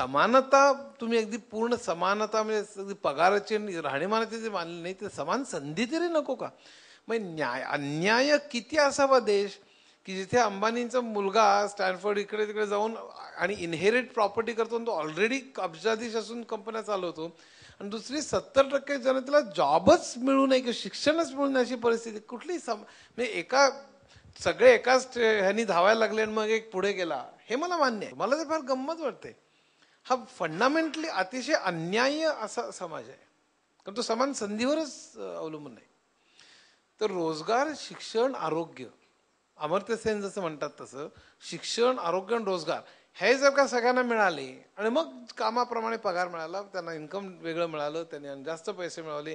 समानता तुम्ही अगदी पूर्ण समानता म्हणजे अगदी पगाराची आणि राहणीमानाची जे मानले नाही ते समान संधी तरी नको का? मग न्याय अन्याय किती असावा देश की जिथे अंबानींचा मुलगा स्टॅनफर्ड इकडे तिकडे जाऊन आणि इनहेरिट प्रॉपर्टी करतो आणि तो ऑलरेडी कब्जाधीश असून कंपन्या चालवतो आणि दुसरी सत्तर टक्के जनतेला जॉबच मिळू नये किंवा शिक्षणच मिळू नये अशी परिस्थिती कुठली सम म्हणजे एका सगळे एकाच ह्यांनी धावायला लागले आणि मग एक पुढे गेला हे मला मान्य आहे. मला ते फार गंमत वाटते. हा फंडामेंटली अतिशय अन्याय असा समाज आहे. कारण तो समान संधीवरच अवलंबून आहे तर रोजगार शिक्षण आरोग्य अमर्त्य सेन जसं म्हणतात तसं शिक्षण आरोग्य आणि रोजगार हे जर का सगळ्यांना मिळाले आणि मग कामाप्रमाणे पगार मिळाला त्यांना इन्कम वेगळं मिळालं त्यांनी जास्त पैसे मिळवले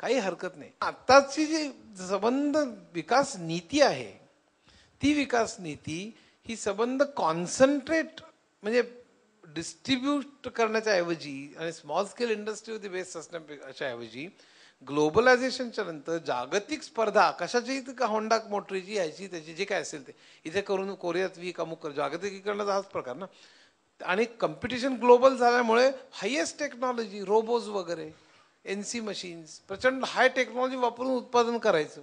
काही हरकत नाही. आत्ताची जी संबंध विकास नीती आहे ती विकास नीती ही संबंध कॉन्सन्ट्रेट म्हणजे डिस्ट्रीब्यूट करण्याच्या ऐवजी आणि स्मॉल स्केल इंडस्ट्री होती बेस्ट असण्याच्या ऐवजी ग्लोबलायझेशनच्या नंतर जागतिक स्पर्धा कशाची का होंडा मोटरीची याची त्याची जे काय असेल ते. इथे करून कोरियात वीक अमुक कर जागतिकीकरणाचा हाच प्रकार ना. आणि कम्पिटिशन ग्लोबल झाल्यामुळे हायेस्ट टेक्नॉलॉजी रोबोज वगैरे एन सी मशीन्स प्रचंड हाय टेक्नॉलॉजी वापरून उत्पादन करायचं.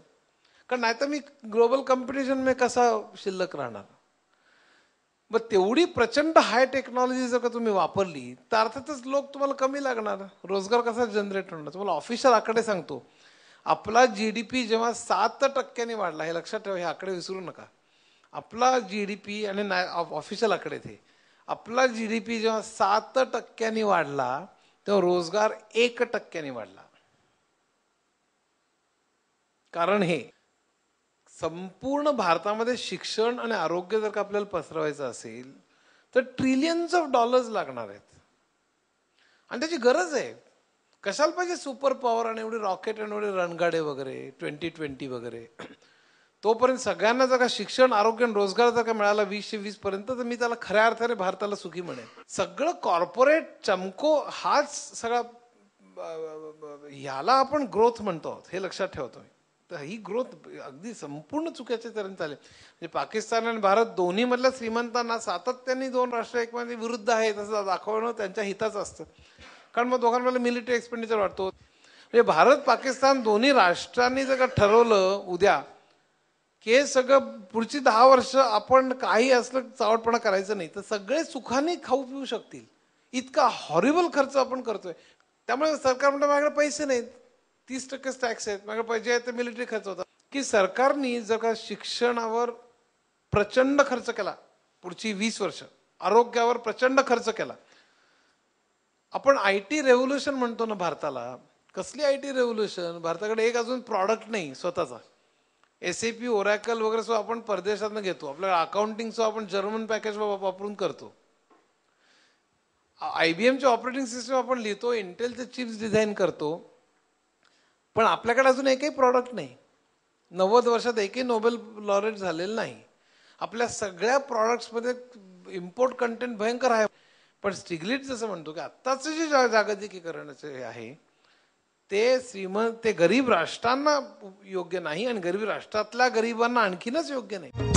कारण नाही तर मी ग्लोबल कॉम्पिटिशन कसा शिल्लक राहणार? मग तेवढी प्रचंड हाय टेक्नॉलॉजी जर का तुम्ही वापरली तर अर्थातच लोक तुम्हाला कमी लागणार. रोजगार कसा जनरेट होणार? तुम्हाला ऑफिशियल आकडे सांगतो. आपला जी डी पी जेव्हा सात टक्क्यांनी वाढला हे लक्षात ठेवा हे आकडे विसरू नका. आपला जी डी पी आणि ऑफिशियल आकडे ते. आपला जी डी पी जेव्हा सात टक्क्यांनी वाढला तेव्हा रोजगार एक टक्क्यांनी वाढला. कारण हे संपूर्ण भारतामध्ये शिक्षण आणि आरोग्य जर का आपल्याला पसरवायचं असेल तर ट्रिलियन्स ऑफ डॉलर्स लागणार आहेत. आणि त्याची गरज आहे. कशाला पाहिजे सुपर पॉवर आणि एवढे रॉकेट आणि एवढे रणगाडे वगैरे ट्वेंटी ट्वेंटी वगैरे? तोपर्यंत सगळ्यांना जर का शिक्षण आरोग्य आणि रोजगार जर का मिळाला वीसशे वीस पर्यंत तर मी त्याला खऱ्या अर्थाने भारताला सुखी म्हणेन. सगळं कॉर्पोरेट चमको हाच सगळा ह्याला आपण ग्रोथ म्हणतो हे लक्षात ठेवतो तर ही ग्रोथ अगदी संपूर्ण चुकीच्या तऱ्हेने चालेल. म्हणजे पाकिस्तान आणि भारत दोन्हीमधल्या श्रीमंतांना सातत्याने दोन राष्ट्र एकमेकांच्या विरुद्ध आहेत असं दाखवणं त्यांच्या हिताचं असतं. कारण मग दोघांमध्ये मिलिटरी एक्सपेंडिचर वाढतो. म्हणजे भारत पाकिस्तान दोन्ही राष्ट्रांनी जर का ठरवलं उद्या की हे सगळं पुढची दहा वर्ष आपण काही असलं चावटपणा करायचं नाही तर सगळे सुखाने खाऊ पिऊ शकतील. इतका हॉरिबल खर्च आपण करतोय. त्यामुळे सरकार म्हणतं माझ्याकडे पैसे नाहीत. तीस टक्केच टॅक्स आहेत. माझ्या पाहिजे तर मिलिटरी खर्च होता की सरकारनी जर का शिक्षणावर प्रचंड खर्च केला पुढची वीस वर्ष आरोग्यावर प्रचंड खर्च केला आपण आय टी रेव्होल्युशन म्हणतो ना भारताला. कसली आय टी रेव्होल्युशन भारताकडे एक अजून प्रॉडक्ट नाही स्वतःचा. एस ए पी ओरॅकल वगैरे सो आपण परदेशातनं घेतो. आपल्या अकाउंटिंगचं आपण जर्मन पॅकेज वापरून करतो. आय बी एमचे ऑपरेटिंग सिस्टम आपण लिहितो इंटेलचे चिप्स डिझाईन करतो. पण आपल्याकडे अजून एकही प्रॉडक्ट नाही. नव्वद वर्षात एकही नोबेल लॉरेट झालेलं नाही. आपल्या सगळ्या प्रॉडक्ट्समध्ये इम्पोर्ट कंटेंट भयंकर आहे. पण स्टिग्लिट जसं म्हणतो की आत्ताचं जे जागतिकीकरणाचे आहे ते श्रीमंत ते गरीब राष्ट्रांना योग्य नाही आणि गरीब राष्ट्रातल्या गरिबांना आणखीनच योग्य नाही.